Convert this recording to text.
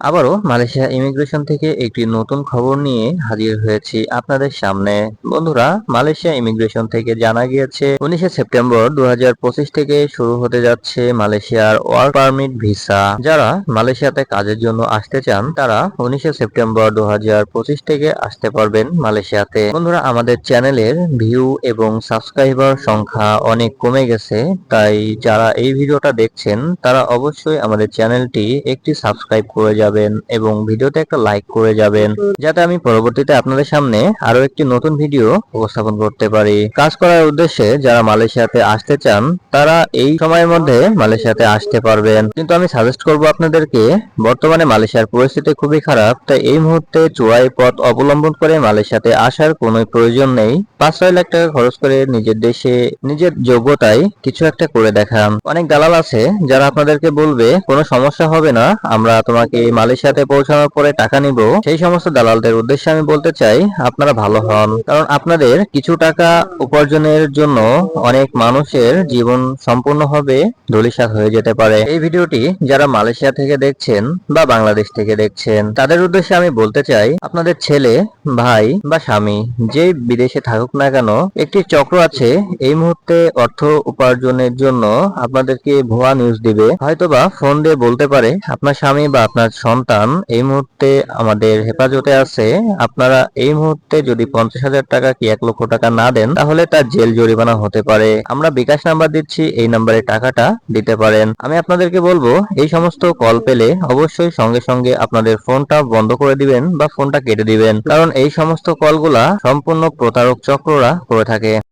আবারও Malaysia immigration থেকে একটি নতুন খবর নিয়ে হাজির হয়েছি আপনাদের সামনে। বন্ধুরা, মালয়েশিয়া ইমিগ্রেশন থেকে জানা গিয়েছে, উনিশে সেপ্টেম্বর দুহাজার পঁচিশ থেকে শুরু হতে যাচ্ছে মালয়েশিয়ার ওয়ার্ক পারমিট ভিসা। যারা মালয়েশিয়াতে কাজের জন্য আসতে চান, তারা উনিশে সেপ্টেম্বর দু হাজার পঁচিশ থেকে আসতে পারবেন মালয়েশিয়াতে। বন্ধুরা, আমাদের চ্যানেলের ভিউ এবং সাবস্ক্রাইবার সংখ্যা অনেক কমে গেছে, তাই যারা এই ভিডিওটা দেখছেন, তারা অবশ্যই আমাদের চ্যানেলটি একটি সাবস্ক্রাইব করে যাবেন। এবং ভিডিওতে একটা লাইক করে যাবেন, যাতে আমি পরবর্তীতে আপনাদের সামনে আরও একটি নতুন ভিডিও উপস্থাপন করতে পারি। কাজ করার উদ্দেশ্যে যারা মালয়েশিয়াতে আসতে চান, তারা এই সময়ের মধ্যে মালয়েশিয়াতে আসতে পারবেন। কিন্তু আমি সাজেস্ট করব আপনাদেরকে, বর্তমানে মালয়েশিয়ার পরিস্থিতি খুবই খারাপ, তাই এই মুহূর্তে চোরাই পথ অবলম্বন করে মালয়েশিয়াতে আসার কোনো প্রয়োজন নেই। পাঁচ ছয় লাখ টাকা খরচ করে নিজের দেশে, নিজের যোগ্যতায় কিছু একটা করে দেখান। অনেক দালাল আছে, যারা আপনাদেরকে বলবে, কোনো সমস্যা হবে না, আমরা তোমাকে মালয়েশিয়াতে পৌঁছানোর পরে টাকা নিব, সেই সমস্ত দালালদের উদ্দেশ্যে আমি বলতে চাই, আপনারা ভালো হন। কারণ আপনাদের কিছু টাকা উপার্জনের জন্য অনেক মানুষের জীবন সম্পূর্ণভাবে ধূলিসাৎ হয়ে যেতে পারে। এই ভিডিওটি যারা মালয়েশিয়া থেকে দেখছেন বা বাংলাদেশ থেকে দেখছেন, তাদের উদ্দেশ্যে আমি বলতে চাই, আপনাদের ছেলে, ভাই বা স্বামী যে বিদেশে থাকুক না কেন, একটি চক্র আছে, এই মুহূর্তে অর্থ উপার্জনের জন্য আপনাদেরকে ভুয়া নিউজ দিবে। হয়তোবা ফোন দিয়ে বলতে পারে, আপনার স্বামী বা আপনার সন্তান, এই মুহূর্তে আমাদের হেফাজতে আছে। আপনারা এই মুহূর্তে যদি পঞ্চাশ হাজার টাকা কি এক লক্ষ টাকা না দেন, তাহলে তার জেল জরিমানা হতে পারে। আমরা বিকাশ নাম্বার দিচ্ছি, এই নাম্বারে টাকাটা দিতে পারেন। আমি আপনাদেরকে বলব, এই সমস্ত কল পেলে অবশ্যই সঙ্গে সঙ্গে আপনাদের ফোনটা বন্ধ করে দিবেন বা ফোনটা কেটে দিবেন। কারণ এই সমস্ত কলগুলা সম্পূর্ণ প্রতারক চক্ররা করে থাকে।